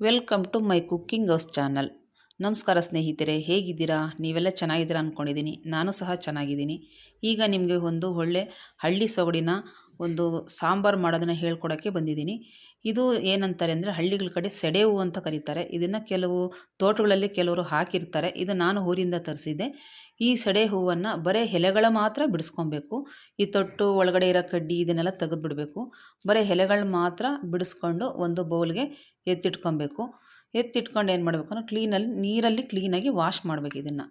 Welcome to my cooking house channel. ನಮಸ್ಕಾರ ಸ್ನೇಹಿತರೆ, ಹೇಗಿದ್ದೀರಾ? ನೀವೆಲ್ಲ ಚೆನ್ನಾಗಿದ್ದೀರಾ ಅಂದ್ಕೊಂಡಿದ್ದೀನಿ ನಾನು ಸಹ ಚೆನ್ನಾಗಿದ್ದೀನಿ. ಈಗ ನಿಮಗೆ ಒಂದು ಒಳ್ಳೆ ಹಳ್ಳಿ ಸೊಗಡಿನ ಒಂದು ಸಾಂಬಾರು ಮಾಡೋದನ್ನು ಹೇಳ್ಕೊಡೋಕ್ಕೆ ಬಂದಿದ್ದೀನಿ. ಇದು ಏನಂತಾರೆ ಅಂದರೆ ಹಳ್ಳಿಗಳ ಕಡೆ ಸೆಡೆವು ಅಂತ ಕರೀತಾರೆ. ಇದನ್ನು ಕೆಲವು ತೋಟಗಳಲ್ಲಿ ಕೆಲವರು ಹಾಕಿರ್ತಾರೆ. ಇದು ನಾನು ಊರಿಂದ ತರಿಸಿದ್ದೆ. ಈ ಸೆಡೆ ಹೂವನ್ನು ಬರೀ ಎಲೆಗಳ ಮಾತ್ರ ಬಿಡಿಸ್ಕೊಬೇಕು. ಈ ತೊಟ್ಟು ಒಳಗಡೆ ಇರೋ ಕಡ್ಡಿ ಇದನ್ನೆಲ್ಲ ತೆಗೆದುಬಿಡಬೇಕು. ಬರೀ ಎಲೆಗಳು ಮಾತ್ರ ಬಿಡಿಸ್ಕೊಂಡು ಒಂದು ಬೌಲ್ಗೆ ಎತ್ತಿಟ್ಕೊಬೇಕು. ಎತ್ತಿಟ್ಕೊಂಡು ಏನು ಮಾಡಬೇಕು ಅಂದರೆ ಕ್ಲೀನಲ್ಲಿ ನೀರಲ್ಲಿ ಕ್ಲೀನಾಗಿ ವಾಶ್ ಮಾಡಬೇಕು ಇದನ್ನು.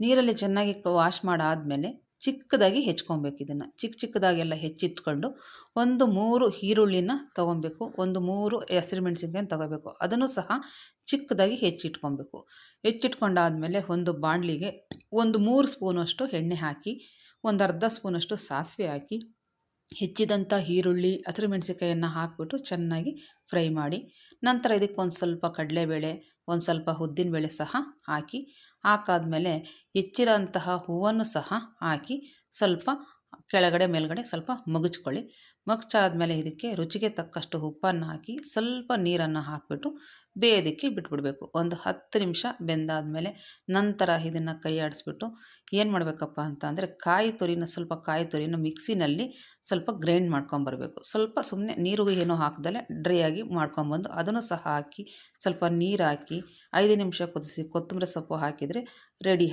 ನೀರಲ್ಲಿ ಚೆನ್ನಾಗಿ ವಾಶ್ ಮಾಡಾದಮೇಲೆ ಚಿಕ್ಕದಾಗಿ ಹೆಚ್ಕೊಬೇಕು ಇದನ್ನು. ಚಿಕ್ಕ ಚಿಕ್ಕದಾಗೆಲ್ಲ ಹೆಚ್ಚಿಟ್ಕೊಂಡು ಒಂದು ಮೂರು ಈರುಳ್ಳಿನ ತೊಗೊಬೇಕು. ಒಂದು ಮೂರು ಹಸಿರು ಮೆಣಸಿನ್ಕಾಯಿನ ತೊಗೋಬೇಕು. ಅದನ್ನು ಸಹ ಚಿಕ್ಕದಾಗಿ ಹೆಚ್ಚಿಟ್ಕೊಬೇಕು. ಹೆಚ್ಚಿಟ್ಕೊಂಡಾದಮೇಲೆ ಒಂದು ಬಾಣಲಿಗೆ ಒಂದು ಮೂರು ಸ್ಪೂನಷ್ಟು ಎಣ್ಣೆ ಹಾಕಿ, ಒಂದು ಅರ್ಧ ಸ್ಪೂನಷ್ಟು ಸಾಸಿವೆ ಹಾಕಿ ಹೆಚ್ಚಿದಂಥ ಈರುಳ್ಳಿ, ಹಸಿರು ಮೆಣಸಿನ್ಕಾಯನ್ನು ಹಾಕಿಬಿಟ್ಟು ಚೆನ್ನಾಗಿ ಫ್ರೈ ಮಾಡಿ, ನಂತರ ಇದಕ್ಕೆ ಒಂದು ಸ್ವಲ್ಪ ಕಡಲೆಬೇಳೆ, ಒಂದು ಸ್ವಲ್ಪ ಉದ್ದಿನಬೇಳೆ ಸಹ ಹಾಕಿ, ಹಾಕಾದ್ಮೇಲೆ ಹೆಚ್ಚಿರೋಂತಹ ಹೂವನ್ನು ಸಹ ಹಾಕಿ ಸ್ವಲ್ಪ ಕೆಳಗಡೆ ಮೇಲ್ಗಡೆ ಸ್ವಲ್ಪ ಮಗುಚ್ಕೊಳ್ಳಿ ಮಗುಚಾದ್ಮೇಲೆ ಇದಕ್ಕೆ ರುಚಿಗೆ ತಕ್ಕಷ್ಟು ಉಪ್ಪನ್ನು ಹಾಕಿ ಸ್ವಲ್ಪ ನೀರನ್ನು ಹಾಕಿಬಿಟ್ಟು ಬೇಯೋದಕ್ಕೆ ಬಿಟ್ಬಿಡಬೇಕು. ಒಂದು ಹತ್ತು ನಿಮಿಷ ಬೆಂದಾದಮೇಲೆ ನಂತರ ಇದನ್ನು ಕೈ ಆಡಿಸ್ಬಿಟ್ಟು ಏನು ಮಾಡಬೇಕಪ್ಪ ಅಂತ ಅಂದರೆ ಕಾಯಿ ತುರಿನ ಸ್ವಲ್ಪ ಕಾಯಿ ತುರಿನ ಮಿಕ್ಸಿನಲ್ಲಿ ಸ್ವಲ್ಪ ಗ್ರೈಂಡ್ ಮಾಡ್ಕೊಂಬರ್ಬೇಕು ಸ್ವಲ್ಪ ಸುಮ್ಮನೆ ನೀರು ಏನೂ ಹಾಕ್ದಲೆ ಡ್ರೈ ಆಗಿ ಮಾಡ್ಕೊಂಬಂದು ಅದನ್ನು ಸಹ ಹಾಕಿ ಸ್ವಲ್ಪ ನೀರು ಹಾಕಿ ಐದು ನಿಮಿಷ ಕುದಿಸಿ ಕೊತ್ತಂಬರಿ ಸೊಪ್ಪು ಹಾಕಿದರೆ ರೆಡಿ